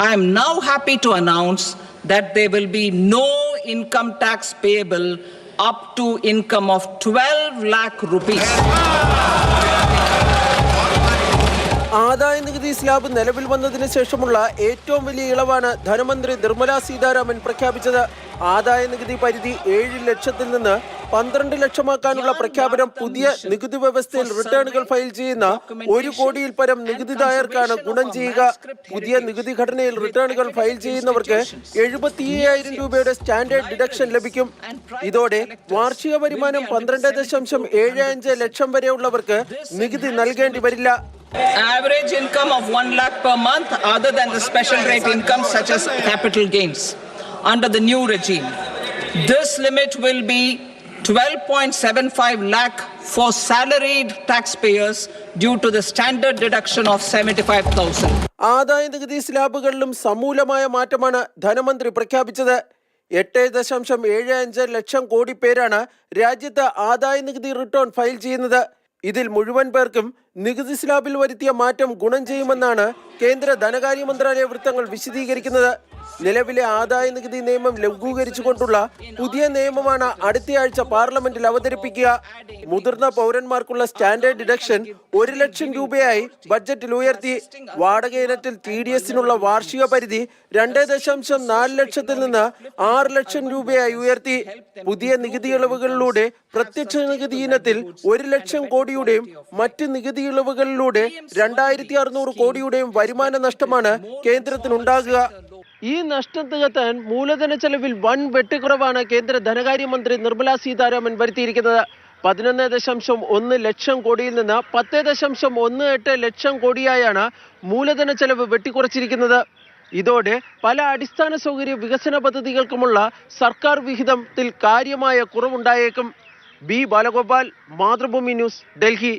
I am now happy to announce that there will be no income tax payable up to income of 12 lakh rupees. ആദായ നികുതി slab നിലവിൽ വന്നതിന് ശേഷമുള്ള ഏറ്റവും വലിയ ഇളവാണ് ധനമന്ത്രി നിർമ്മല സീതാരാമൻ പ്രഖ്യാപിച്ചത്. ആദായ നികുതി പരിധി ഏഴ് ലക്ഷത്തിൽ നിന്ന് പന്ത്രണ്ട് ലക്ഷമാക്കാനുള്ള പ്രഖ്യാപനം പുതിയ നികുതി വ്യവസ്ഥയിൽ റിട്ടേണുകൾ ഫയൽ ചെയ്യുന്ന ഒരു കോടിയിൽ പരം നികുതിദായർക്കാണ് ഗുണം ചെയ്യുക. പുതിയ നികുതി ഘടനയിൽ റിട്ടേണുകൾ ഫയൽ ചെയ്യുന്നവർക്ക് എഴുപത്തി അയ്യായിരം രൂപയുടെ സ്റ്റാൻഡേർഡ് ഡിഡക്ഷൻ ലഭിക്കും. ഇതോടെ വാർഷിക വരുമാനം പന്ത്രണ്ട് ദശാംശം ഏഴ് അഞ്ച് ലക്ഷം വരെയുള്ളവർക്ക് നികുതി നൽകേണ്ടി വരില്ല. Average income of 1 lakh per month other than the special rate income such as capital gains under the new regime. This limit will be 12.75 lakh for salaried taxpayers due to the standard deduction of 75,000. ആദായ നികുതി സ്ലാബുകളിലും സമൂലമായ മാറ്റമാണ് ധനമന്ത്രി പ്രഖ്യാപിച്ചത് എട്ട് ദശാംശം ഏഴ് അഞ്ച് ലക്ഷം കോടി പേരാണ് രാജ്യത്ത് ആദായ നികുതി റിട്ടേൺ ഫയൽ ചെയ്യുന്നത് ഇതിൽ മുഴുവൻ പേർക്കും നികുതി സ്ലാബിൽ വരുത്തിയ മാറ്റം ഗുണം ചെയ്യുമെന്നാണ് കേന്ദ്ര ധനകാര്യ മന്ത്രാലയ വൃത്തങ്ങൾ വിശദീകരിക്കുന്നത്. നിലവിലെ ആദായ നികുതി നിയമം ലഘൂകരിച്ചുകൊണ്ടുള്ള പുതിയ നിയമമാണ് അടുത്തയാഴ്ച പാർലമെന്റിൽ അവതരിപ്പിക്കുക. മുതിർന്ന പൗരന്മാർക്കുള്ള സ്റ്റാൻഡേർഡ് ഡിഡക്ഷൻ ഒരു ലക്ഷം രൂപയായി ബഡ്ജറ്റിൽ ഉയർത്തി. വാടക ഇനത്തിൽ ടി ഡി എസിനുള്ള വാർഷിക പരിധി രണ്ട് ദശാംശം നാല് ലക്ഷത്തിൽ നിന്ന് ആറ് ലക്ഷം രൂപയായി ഉയർത്തി. പുതിയ നികുതി ഇളവുകളിലൂടെ പ്രത്യക്ഷ നികുതി ഇനത്തിൽ ഒരു ലക്ഷം കോടിയുടെയും മറ്റ് നികുതി ഇളവുകളിലൂടെ രണ്ടായിരത്തി അറുന്നൂറ് കോടിയുടെയും വരുമാന നഷ്ടമാണ് കേന്ദ്രത്തിനുണ്ടാകുക. ഈ നഷ്ടം തികത്താൻ മൂലധന ചെലവിൽ വൻ വെട്ടിക്കുറവാണ് കേന്ദ്ര ധനകാര്യമന്ത്രി നിർമ്മല സീതാരാമൻ വരുത്തിയിരിക്കുന്നത്. പതിനൊന്ന് ദശാംശം ഒന്ന് ലക്ഷം കോടിയിൽ നിന്ന് പത്ത് ദശാംശം ഒന്ന് എട്ട് ലക്ഷം കോടിയായാണ് മൂലധന ചെലവ് വെട്ടിക്കുറച്ചിരിക്കുന്നത്. ഇതോടെ പല അടിസ്ഥാന സൗകര്യ വികസന പദ്ധതികൾക്കുമുള്ള സർക്കാർ വിഹിതത്തിൽ കാര്യമായ കുറവുണ്ടായേക്കും. B Balagopal Mathrubhumi news Delhi.